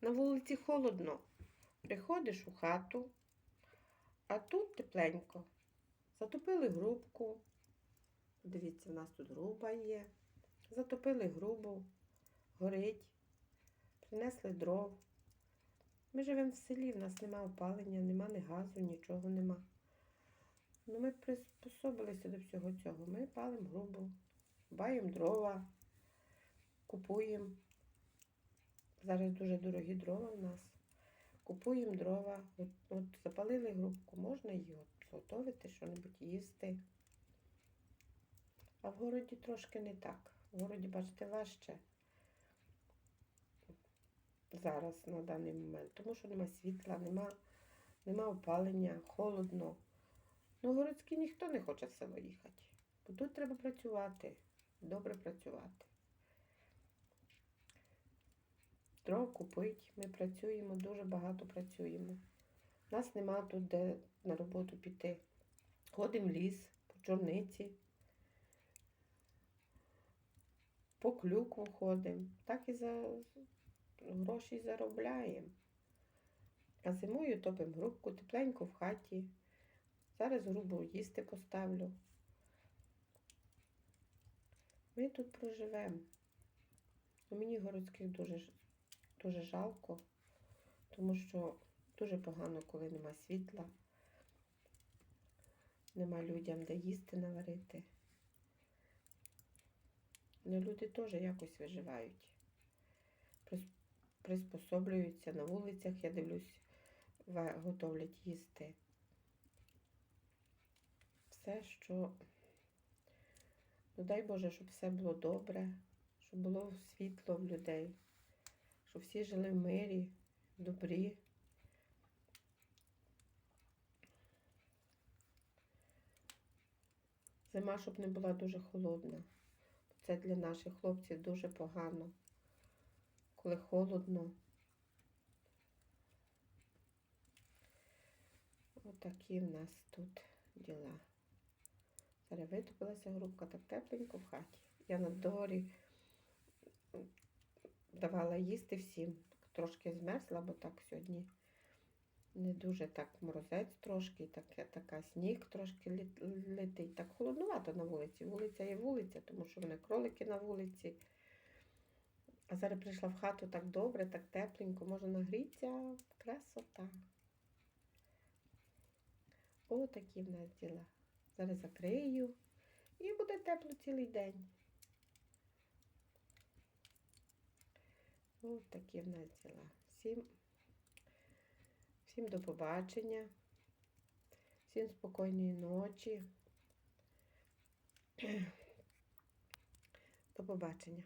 На вулиці холодно. Приходиш у хату, а тут тепленько. Затопили грубку. Дивіться, в нас тут груба є. Затопили грубу, горить, принесли дров. Ми живемо в селі, в нас нема опалення, нема ні газу, нічого нема. Ну, ми приспособилися до всього цього. Ми палимо грубу, баємо дрова, купуємо. Зараз дуже дорогі дрова в нас. Купуємо дрова. От, от запалили грубку, можна її от готувати, що-небудь їсти. А в городі трошки не так. В городі, бачите, важче зараз на даний момент, тому що нема світла, нема, нема опалення, холодно. Ну, городські ніхто не хоче в село їхати. Бо тут треба працювати, добре працювати. Дров купить, ми працюємо, дуже багато працюємо. Нас нема тут де на роботу піти. Ходимо в ліс, по чорниці, по клюкву ходимо. Так і за гроші заробляємо. А зимою топимо грубку, тепленько в хаті. Зараз грубу їсти поставлю. Ми тут проживемо. Мені городських дуже, дуже жалко, тому що дуже погано, коли нема світла, нема людям де їсти наварити. Ну, люди теж якось виживають. Приспособлюються на вулицях, я дивлюсь, готовлять їсти. Все, що. Ну, дай Боже, щоб все було добре, щоб було світло в людей, щоб всі жили в мирі, в добрі. Зима, щоб не була дуже холодна. Це для наших хлопців дуже погано, коли холодно. Отакі в нас тут діла. Зараз витопилася грубка так тепленько в хаті. Я на дворі давала їсти всім. Трошки змерзла, бо так сьогодні не дуже так морозець трошки, таке, така сніг трошки летить. Так холоднувато на вулиці. Вулиця є вулиця, тому що вони кролики на вулиці. А зараз прийшла в хату так добре, так тепленько, можна нагрітися. Красота. О, такі в нас діла. Зараз закрию і буде тепло цілий день. Ось такі в нас діла. Всім, всім до побачення. Всім спокійної ночі. До побачення.